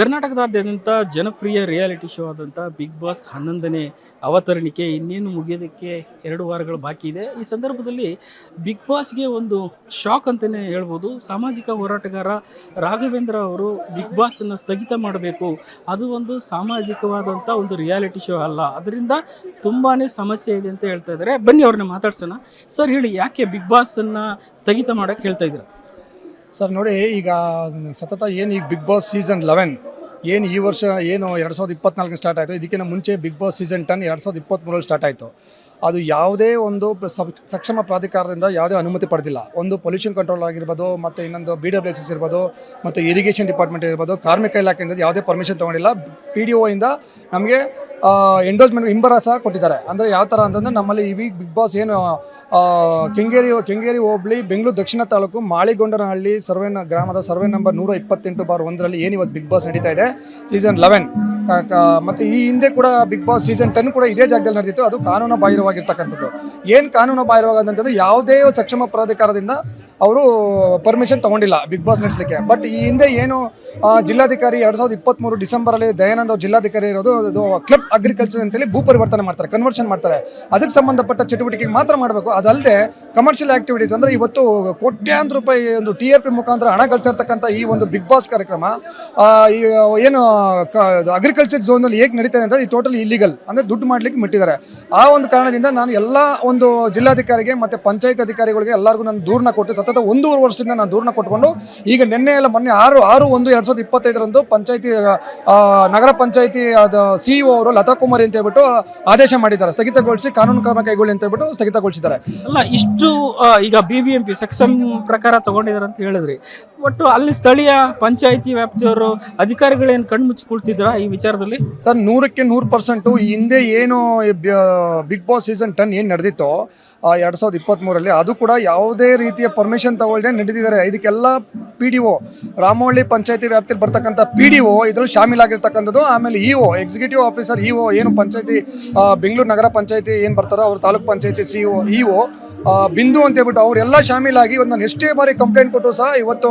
ಕರ್ನಾಟಕದಾದ್ಯಂತ ಜನಪ್ರಿಯ reality show ಆದಂಥ ಬಿಗ್ ಬಾಸ್ ಹನ್ನೊಂದನೇ ಅವತರಣಿಕೆ ಇನ್ನೇನು ಮುಗಿಯೋದಕ್ಕೆ ಎರಡು ವಾರಗಳು ಬಾಕಿ ಇದೆ. ಈ ಸಂದರ್ಭದಲ್ಲಿ ಬಿಗ್ ಬಾಸ್ಗೆ ಒಂದು ಶಾಕ್ ಅಂತಲೇ ಹೇಳ್ಬೋದು. ಸಾಮಾಜಿಕ ಹೋರಾಟಗಾರ ರಾಘವೇಂದ್ರ ಅವರು ಬಿಗ್ ಬಾಸನ್ನು ಸ್ಥಗಿತ ಮಾಡಬೇಕು. ಅದು ಒಂದು ಸಾಮಾಜಿಕವಾದಂಥ ಒಂದು ರಿಯಾಲಿಟಿ ಶೋ ಅಲ್ಲ. ಅದರಿಂದ ತುಂಬಾ ಸಮಸ್ಯೆ ಇದೆ ಅಂತ ಹೇಳ್ತಾ ಇದ್ದಾರೆ. ಬನ್ನಿ ಅವ್ರನ್ನ ಮಾತಾಡ್ಸೋಣ. ಸರ್ ಹೇಳಿ, ಯಾಕೆ ಬಿಗ್ ಬಾಸನ್ನು ಸ್ಥಗಿತ ಮಾಡೋಕ್ಕೆ ಹೇಳ್ತಾ ಇದ್ದೀರಾ? ಸರ್, ನೋಡಿ, ಈಗ ಸತತ ಏನು ಈಗ ಬಿಗ್ ಬಾಸ್ ಸೀಸನ್ ಲೆವೆನ್ ಏನು ಈ ವರ್ಷ, ಏನು ಎರಡು ಸಾವಿರದ ಇಪ್ಪತ್ನಾಲ್ಕು ಸ್ಟಾರ್ಟ್ ಆಯಿತು ಇದಕ್ಕಿಂತ ಮುಂಚೆ ಬಿಗ್ ಬಾಸ್ ಸೀಸನ್ ಟೆನ್ ಎರಡು ಸಾವಿರದ ಇಪ್ಪತ್ತ್ಮೂರಲ್ಲಿ ಸ್ಟಾರ್ಟ್ ಆಯಿತು. ಅದು ಯಾವುದೇ ಒಂದು ಸಕ್ಷಮ ಪ್ರಾಧಿಕಾರದಿಂದ ಯಾವುದೇ ಅನುಮತಿ ಪಡೆದಿಲ್ಲ. ಒಂದು ಪೊಲ್ಯೂಷನ್ ಕಂಟ್ರೋಲ್ ಆಗಿರ್ಬೋದು, ಮತ್ತು ಇನ್ನೊಂದು ಬಿ ಡಬ್ಲ್ಯೂ ಎಸ್ ಇರ್ಬೋದು, ಮತ್ತು ಇರಿಗೇಷನ್ ಡಿಪಾರ್ಟ್ಮೆಂಟ್ ಇರ್ಬೋದು, ಕಾರ್ಮಿಕ ಇಲಾಖೆಯಿಂದ ಯಾವುದೇ ಪರ್ಮಿಷನ್ ತೊಗೊಂಡಿಲ್ಲ. ಪಿ ಡಿ ಇಂದ ನಮಗೆ ಎಂಡೋಸ್ಮೆಂಟ್ ಇಂಬರ ಸಹ ಕೊಟ್ಟಿದ್ದಾರೆ. ಅಂದರೆ ಯಾವ ಥರ ಅಂತಂದರೆ ನಮ್ಮಲ್ಲಿ ಈ ಬಿಗ್ ಬಾಸ್ ಏನು ಕೆಂಗೇರಿ ಕೆಂಗೇರಿ ಹೋಬಳಿ, ಬೆಂಗಳೂರು ದಕ್ಷಿಣ ತಾಲೂಕು ಮಾಳಿಗೊಂಡನಹಳ್ಳಿ ಸರ್ವೆ ಗ್ರಾಮದ ಸರ್ವೆ ನಂಬರ್ ನೂರ ಇಪ್ಪತ್ತೆಂಟು ಬಾರ್ ಒಂದರಲ್ಲಿ ಏನು ಇವತ್ತು ಬಿಗ್ ಬಾಸ್ ನಡೀತಾ ಇದೆ? ಸೀಸನ್ ಲೆವೆನ್ ಮತ್ತು ಈ ಹಿಂದೆ ಕೂಡ ಬಿಗ್ ಬಾಸ್ ಸೀಸನ್ ಟೆನ್ ಕೂಡ ಇದೇ ಜಾಗದಲ್ಲಿ ನಡೆದಿತ್ತು. ಅದು ಕಾನೂನು ಬಾಹಿರವಾಗಿರ್ತಕ್ಕಂಥದ್ದು. ಏನು ಕಾನೂನು ಬಾಹಿರವಾಗದಂಥದ್ದು ಯಾವುದೇ ಸಕ್ಷಮ ಪ್ರಾಧಿಕಾರದಿಂದ ಅವರು ಪರ್ಮಿಷನ್ ತಗೊಂಡಿಲ್ಲ ಬಿಗ್ ಬಾಸ್ ನಡೆಸಲಿಕ್ಕೆ. ಬಟ್ ಈ ಹಿಂದೆ ಏನು ಜಿಲ್ಲಾಧಿಕಾರಿ ಎರಡು ಸಾವಿರದ ಇಪ್ಪತ್ತ್ಮೂರು ಡಿಸೆಂಬರಲ್ಲಿ ದಯಾನಂದ ಜಿಲ್ಲಾಧಿಕಾರಿ ಇರೋದು, ಅದು ಕ್ಲಬ್ ಅಗ್ರಿಕಲ್ಚರ್ ಅಂತೇಳಿ ಭೂ ಪರಿವರ್ತನೆ ಮಾಡ್ತಾರೆ ಕನ್ವರ್ಷನ್ ಮಾಡ್ತಾರೆ. ಅದಕ್ಕೆ ಸಂಬಂಧಪಟ್ಟ ಚಟುವಟಿಕೆಗೆ ಮಾತ್ರ ಮಾಡಬೇಕು. ಅದಲ್ಲದೆ ಕಮರ್ಷಿಯಲ್ ಆಕ್ಟಿವಿಟೀಸ್ ಅಂದರೆ ಇವತ್ತು ಕೋಟ್ಯಾಂತರ ರೂಪಾಯಿ ಒಂದು ಟಿ ಆರ್ ಪಿ ಮುಖಾಂತರ ಹಣ ಗಳಿಸಿರ್ತಕ್ಕಂಥ ಈ ಒಂದು ಬಿಗ್ ಬಾಸ್ ಕಾರ್ಯಕ್ರಮ ಏನು ಅಗ್ರಿಕಲ್ಚರ್ ಝೋನಲ್ಲಿ ಹೇಗೆ ನಡೀತಾ ಇದೆ ಅಂತ ಈ ಟೋಟಲಿ ಇಲ್ಲಿಗಲ್ ಅಂದರೆ ದುಡ್ಡು ಮಾಡ್ಲಿಕ್ಕೆ ಮಿಟ್ಟಿದ್ದಾರೆ. ಆ ಒಂದು ಕಾರಣದಿಂದ ನಾನು ಎಲ್ಲ ಒಂದು ಜಿಲ್ಲಾಧಿಕಾರಿಗೆ ಮತ್ತು ಪಂಚಾಯತ್ ಅಧಿಕಾರಿಗಳಿಗೆ ಎಲ್ಲರಿಗೂ ನಾನು ದೂರನ್ನ ಕೊಟ್ಟು ಸತತ ಒಂದೂವರೆ ವರ್ಷದಿಂದ ನಾನು ದೂರನ್ನ ಕೊಟ್ಕೊಂಡು ಈಗ ನಿನ್ನೆ ಎಲ್ಲ ಮೊನ್ನೆ ಆರು ಆರು, ಒಂದು ಎರಡು ಸಾವಿರದ ಇಪ್ಪತ್ತೈದರಂದು ಪಂಚಾಯತಿ ನಗರ ಪಂಚಾಯತಿ ಸಿಇಒ ಇ ಅವರು ಲತಾ ಕುಮಾರಿ ಅಂತ ಹೇಳ್ಬಿಟ್ಟು ಆದೇಶ ಮಾಡಿದ್ದಾರೆ. ಸ್ಥಗಿತಗೊಳಿಸಿ ಕಾನೂನು ಕ್ರಮ ಕೈಗೊಳ್ಳಿ ಅಂತ ಹೇಳ್ಬಿಟ್ಟು ಸ್ಥಗಿತಗೊಳಿಸಿದ್ದಾರೆ. ಅಲ್ಲ, ಇಷ್ಟು ಈಗ B B M P section ಪ್ರಕಾರ ತಗೊಂಡಿದ್ದಾರೆ ಅಂತ ಹೇಳಿದ್ರಿ. ಒಟ್ಟು ಅಲ್ಲಿ ಸ್ಥಳೀಯ ಪಂಚಾಯಿತಿ ವ್ಯಾಪ್ತಿಯವರು ಅಧಿಕಾರಿಗಳೇನು ಕಣ್ಣು ಮುಚ್ಚಿ ಕುಳ್ತಿದ್ರ ಈ ವಿಚಾರದಲ್ಲಿ? ಸರ್, ನೂರಕ್ಕೆ ನೂರು ಪರ್ಸೆಂಟು. ಹಿಂದೆ ಏನು ಬಿಗ್ ಬಾಸ್ ಸೀಸನ್ ಟೆನ್ ಏನು ನಡೆದಿತ್ತೋ ಎರಡು ಸಾವಿರದ ಇಪ್ಪತ್ತ್ಮೂರಲ್ಲಿ ಅದು ಕೂಡ ಯಾವುದೇ ರೀತಿಯ ಪರ್ಮಿಷನ್ ತಗೊಳ್ಳದೆ ನಡೆದಿದ್ದಾರೆ. ಇದಕ್ಕೆಲ್ಲ ಪಿ ಡಿ ಒ, ರಾಮವಳ್ಳಿ ಪಂಚಾಯತಿ ವ್ಯಾಪ್ತಿಯಲ್ಲಿ ಬರ್ತಕ್ಕಂಥ ಪಿ ಡಿ ಒ ಇದರಲ್ಲಿ ಶಾಮೀಲಾಗಿರ್ತಕ್ಕಂಥದ್ದು. ಆಮೇಲೆ E O executive officer E O, ಏನು ಪಂಚಾಯತಿ ಬೆಂಗಳೂರು ನಗರ ಪಂಚಾಯತಿ ಏನು ಬರ್ತಾರೋ ಅವ್ರ ತಾಲೂಕು ಪಂಚಾಯತಿ C O, E O Bindu ಅಂತ ಹೇಳ್ಬಿಟ್ಟು ಅವರೆಲ್ಲ ಶಾಮೀಲಾಗಿ ಒಂದು ನಾನು ಎಷ್ಟೇ ಬಾರಿ ಕಂಪ್ಲೇಂಟ್ ಕೊಟ್ಟರು ಸಹ ಇವತ್ತು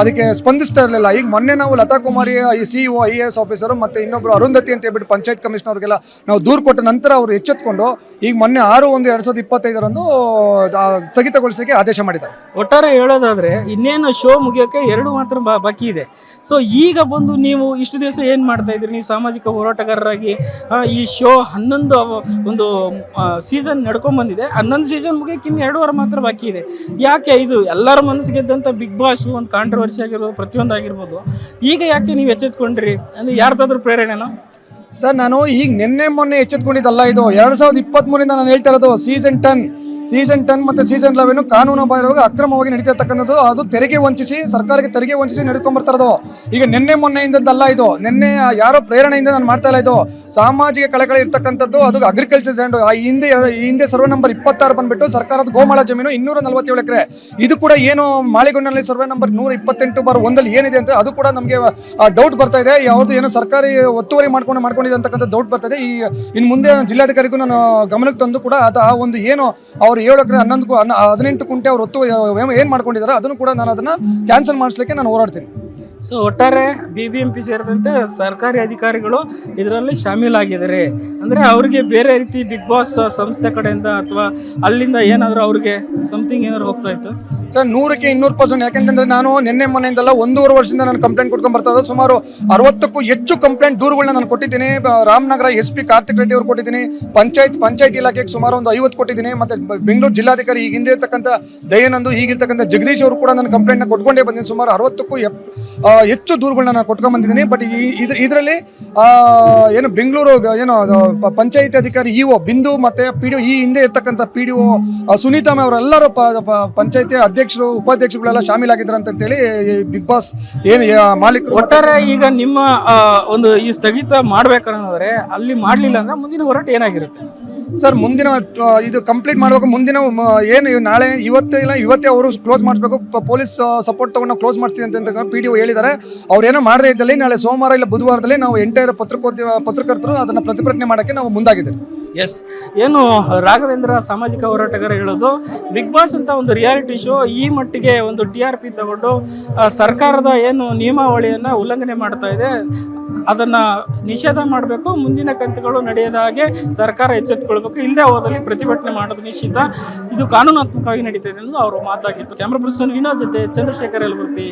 ಅದಕ್ಕೆ ಸ್ಪಂದಿಸ್ತಾ ಇರಲಿಲ್ಲ. ಈಗ ಮೊನ್ನೆ ನಾವು Latha Kumari C O I A S officer ಮತ್ತು ಇನ್ನೊಬ್ಬರು ಅರುಂಧತಿ ಅಂತ ಹೇಳ್ಬಿಟ್ಟು ಪಂಚಾಯತ್ ಕಮಿಷನರ್ಗೆಲ್ಲ ನಾವು ದೂರು ಕೊಟ್ಟ ನಂತರ ಅವರು ಎಚ್ಚೆತ್ಕೊಂಡು ಈಗ ಮೊನ್ನೆ ಆರು ಒಂದು ಎರಡು ಸಾವಿರದ ಇಪ್ಪತ್ತೈದರಂದು ಸ್ಥಗಿತಗೊಳಿಸಲಿಕ್ಕೆ ಆದೇಶ ಮಾಡಿದ್ದಾರೆ. ಒಟ್ಟಾರೆ ಹೇಳೋದಾದರೆ ಇನ್ನೇನು ಶೋ ಮುಗಿಯೋಕ್ಕೆ ಎರಡು ಮಾತ್ರ ಬಾಕಿ ಇದೆ. ಸೊ ಈಗ ಬಂದು ನೀವು ಇಷ್ಟು ದಿವಸ ಏನು ಮಾಡ್ತಾ ಇದ್ರಿ ನೀವು ಸಾಮಾಜಿಕ ಹೋರಾಟಗಾರರಾಗಿ ಈ ಶೋ ಹನ್ನೊಂದು ಒಂದು ಸೀಸನ್ ನಡ್ಕೊಂಡ್ಬಂದಿದೆ ಹನ್ನೊಂದು ಸೀಸನ್ ಮುಗಿಯೋಕೆ ಇನ್ನು ಎರಡು ವಾರ ಮಾತ್ರ ಬಾಕಿ ಇದೆ. ಯಾಕೆ ಇದು ಎಲ್ಲರ ಮನಸ್ಸು ಗೆದ್ದಂಥ ಬಿಗ್ ಬಾಸ್ ಒಂದು ಕಾಂಟ್ರವರ್ಸಿ ಆಗಿರ್ಬೋದು, ಪ್ರತಿಯೊಂದು ಆಗಿರ್ಬೋದು, ಈಗ ಯಾಕೆ ನೀವು ಎಚ್ಚೆತ್ಕೊಂಡ್ರಿ? ಅಂದ್ರೆ ಯಾರ್ದಾದ್ರೂ ಪ್ರೇರಣೆನೋ? ಸರ್, ನಾನು ಈಗ ನಿನ್ನೆ ಮೊನ್ನೆ ಎಚ್ಚೆತ್ಕೊಂಡಿದ್ದಲ್ಲ ಇದು. ಎರಡು ಸಾವಿರದ ಇಪ್ಪತ್ತ್ಮೂರಿಂದ ನಾನು ಹೇಳ್ತಾ ಇರೋದು ಸೀಸನ್ ಟೆನ್ ಸೀಸನ್ ಟೆನ್ ಮತ್ತು ಸೀಸನ್ ಲೆವೆನ್ ಕಾನೂನು ಬಾಹಿರವಾಗಿ ಅಕ್ರಮವಾಗಿ ನಡೀತಾ ಇರ್ತಕ್ಕಂಥದ್ದು ಅದು ತೆರಿಗೆ ವಂಚಿಸಿ, ಸರ್ಕಾರಕ್ಕೆ ತೆರಿಗೆ ವಂಚಿಸಿ ನಡ್ಕೊಂಡ್ಬರ್ತಾರದು ಈಗ ನಿನ್ನೆ ಮೊನ್ನೆಯಿಂದದ್ದಲ್ಲ ಇದು. ನಿನ್ನೆ ಯಾರೋ ಪ್ರೇರಣೆಯಿಂದ ನಾನು ಮಾಡ್ತಾ ಇಲ್ಲ ಇದು. ಸಾಮಾಜಿಕ ಕಳಕಳಿ ಇರ್ತಕ್ಕಂಥದ್ದು, ಅದು ಅಗ್ರಿಕಲ್ಚರ್ ಸ್ಯಾಂಡ್ ಆ ಹಿಂದೆ ಈ ಹಿಂದೆ ಸರ್ವೆ ನಂಬರ್ ಇಪ್ಪತ್ತಾರು ಬಂದ್ಬಿಟ್ಟು ಸರ್ಕಾರದ ಗೋಮಾಳ ಜಮೀನು ಇನ್ನೂರ ನಲವತ್ತೇಳು ಎಕರೆ. ಇದು ಕೂಡ ಏನು ಮಾಳಿಗೊಂಡಲ್ಲಿ ಸರ್ವೆ ನಂಬರ್ ನೂರ ಇಪ್ಪತ್ತೆಂಟು ಬಾರ್ ಒಂದಲ್ಲಿ ಏನಿದೆ ಅಂತ ಅದು ಕೂಡ ನಮಗೆ ಡೌಟ್ ಬರ್ತಾ ಇದೆ. ಯಾವ್ದು ಏನೋ ಸರ್ಕಾರಿ ಒತ್ತುವರಿ ಮಾಡ್ಕೊಂಡು, ಮಾಡ್ಕೊಂಡಿದೆ ಅಂತಕ್ಕಂಥ ಡೌಟ್ ಬರ್ತಾ ಇದೆ. ಈ, ಇನ್ನು ಮುಂದೆ ಜಿಲ್ಲಾಧಿಕಾರಿಗೂ ನಾನು ಗಮನಕ್ಕೆ ತಂದು ಕೂಡ ಅದು ಆ ಒಂದು ಏನು ಅವ್ರು ಏಳು ಎಕರೆ ಹನ್ನೊಂದು ಹದಿನೆಂಟು ಕುಂಟೆ ಅವ್ರು ಒತ್ತು, ಏನು ಮಾಡ್ಕೊಂಡಿದ್ದಾರೆ ಅದನ್ನು ಕೂಡ ನಾನು ಅದನ್ನು ಕ್ಯಾನ್ಸಲ್ ಮಾಡಿಸ್ಲಿಕ್ಕೆ ನಾನು ಹೋರಾಡ್ತೀನಿ. ಸೊ ಒಟ್ಟಾರೆ ಬಿ ಬಿ ಎಂ ಪಿ ಸೇರಿದಂತೆ ಸರ್ಕಾರಿ ಅಧಿಕಾರಿಗಳು ಇದರಲ್ಲಿ ಶಾಮೀಲಾಗಿದ್ದಾರೆ. ಅಂದರೆ ಅವರಿಗೆ ಬೇರೆ ರೀತಿ ಬಿಗ್ ಬಾಸ್ ಸಂಸ್ಥೆ ಕಡೆಯಿಂದ ಅಥವಾ ಅಲ್ಲಿಂದ ಏನಾದರೂ ಅವ್ರಿಗೆ ಸಮಥಿಂಗ್ ಏನಾದ್ರು ಹೋಗ್ತಾ ಇತ್ತು? ಸರ್, ನೂರಕ್ಕೆ ಇನ್ನೂರು ಪರ್ಸೆಂಟ್ ಯಾಕೆಂತಂದ್ರೆ ನಾನು ನಿನ್ನೆ ಮನೆಯಿಂದಲ್ಲ ಒಂದೂವರೆ ವರ್ಷದಿಂದ ನಾನು ಕಂಪ್ಲೇಂಟ್ ಕೊಟ್ಕೊಂಡು ಬರ್ತಾ ಇರೋದು. ಸುಮಾರು ಅರವತ್ತಕ್ಕೂ ಹೆಚ್ಚು ಕಂಪ್ಲೇಂಟ್ ದೂರುಗಳನ್ನ ನಾನು ಕೊಟ್ಟಿದ್ದೀನಿ. ರಾಮನಗರ ಎಸ್ ಪಿ ಕಾರ್ತಿಕ್ ರೆಡ್ಡಿ ಅವ್ರು ಕೊಟ್ಟಿದ್ದೀನಿ. ಪಂಚಾಯತ್ ಪಂಚಾಯತ್ ಇಲಾಖೆಗೆ ಸುಮಾರು ಒಂದು ಐವತ್ತು ಕೊಟ್ಟಿದ್ದೀನಿ. ಮತ್ತೆ ಬೆಂಗಳೂರು ಜಿಲ್ಲಾಧಿಕಾರಿ ಈಗ ಹಿಂದೆ ಇರ್ತಕ್ಕಂಥ ದಯಾನಂದು ಈಗಿರ್ತಕ್ಕಂಥ ಜಗದೀಶ್ ಅವರು ಕೂಡ ನಾನು ಕಂಪ್ಲೇಂಟ್ನ ಕೊಟ್ಕೊಂಡೇ ಬಂದಿದ್ದೀನಿ. ಸುಮಾರು ಅರವತ್ತಕ್ಕೂ ಎಪ್ ಹೆಚ್ಚು ದೂರುಗಳನ್ನ ನಾನು ಕೊಟ್ಕೊಂಡ್ ಬಂದಿದ್ದೀನಿ. ಬಟ್ ಈ ಇದರಲ್ಲಿ ಏನು ಬೆಂಗಳೂರು ಏನು ಪಂಚಾಯಿತಿ ಅಧಿಕಾರಿ ಇ ಒ ಬಿಂದು ಮತ್ತೆ ಪಿ ಡಿ ಈ ಹಿಂದೆ ಇರ್ತಕ್ಕಂಥ ಪಿ ಡಿ ಒ ಸುನೀತಾ ಅವರೆಲ್ಲರೂ ಪಂಚಾಯತಿ ಅಧ್ಯಕ್ಷರು, ಉಪಾಧ್ಯಕ್ಷರುಗಳೆಲ್ಲ ಶಾಮೀಲಾಗಿದ್ದಾರೆ ಅಂತೇಳಿ ಬಿಗ್ ಬಾಸ್ ಏನು ಮಾಲೀಕ ಒಟ್ಟಾರೆ ಈಗ ನಿಮ್ಮ ಒಂದು ಈ ಸ್ಥಗಿತ ಮಾಡ್ಬೇಕನ್ನೋದ್ರೆ ಅಲ್ಲಿ ಮಾಡಲಿಲ್ಲ ಅಂದ್ರೆ ಮುಂದಿನ ಹೋರಾಟ ಏನಾಗಿರುತ್ತೆ? ಸರ್, ಮುಂದಿನ ಇದು ಕಂಪ್ಲೀಟ್ ಮಾಡಬೇಕು. ಮುಂದಿನ ಏನು ನಾಳೆ, ಇವತ್ತೇ ಇಲ್ಲ, ಇವತ್ತೇ ಅವರು ಕ್ಲೋಸ್ ಮಾಡಿಸ್ಬೇಕು. ಪೊಲೀಸ್ ಸಪೋರ್ಟ್ ತಗೊಂಡು ಕ್ಲೋಸ್ ಮಾಡ್ತೀವಿ ಅಂತ ಪಿ ಡಿ ಒ ಹೇಳಿದ್ದಾರೆ. ಅವ್ರೇನೋ ಮಾಡದೇ ಇದ್ದಲ್ಲಿ, ನಾಳೆ ಸೋಮವಾರ ಇಲ್ಲ ಬುಧವಾರದಲ್ಲಿ ನಾವು ಎಂಟೈರ್ ಪತ್ರಕೋದ್ಯ ಪತ್ರಕರ್ತರು ಅದನ್ನು ಪ್ರತಿಭಟನೆ ಮಾಡೋಕ್ಕೆ ನಾವು ಮುಂದಾಗಿದ್ದೇವೆ. ಎಸ್ ಏನು ರಾಘವೇಂದ್ರ ಸಾಮಾಜಿಕ ಹೋರಾಟಗಾರ ಹೇಳೋದು ಬಿಗ್ ಬಾಸ್ ಅಂತ ಒಂದು ರಿಯಾಲಿಟಿ ಶೋ ಈ ಮಟ್ಟಿಗೆ ಒಂದು ಟಿ ಆರ್ ಪಿ ತಗೊಂಡು ಸರ್ಕಾರದ ಏನು ನಿಯಮಾವಳಿಯನ್ನು ಉಲ್ಲಂಘನೆ ಮಾಡ್ತಾ ಇದೆ. ಅದನ್ನು ನಿಷೇಧ ಮಾಡಬೇಕು, ಮುಂದಿನ ಕಂತುಗಳು ನಡೆಯದ ಹಾಗೆ ಸರ್ಕಾರ ಎಚ್ಚೆತ್ತುಕೊಳ್ಬೇಕು. ಇಲ್ಲದೆ ಹೋದಲ್ಲಿ ಪ್ರತಿಭಟನೆ ಮಾಡೋದು ನಿಶ್ಚಿತ. ಇದು ಕಾನೂನಾತ್ಮಕವಾಗಿ ನಡೀತಾ ಇದೆ ಅವರು ಮಾತಾಗಿತ್ತು ಕ್ಯಾಮ್ರಾ ಪರ್ಸನ್ ವಿನೋದ್ ಜೊತೆ ಚಂದ್ರಶೇಖರ್ ಯಲಬುರ್ತಿ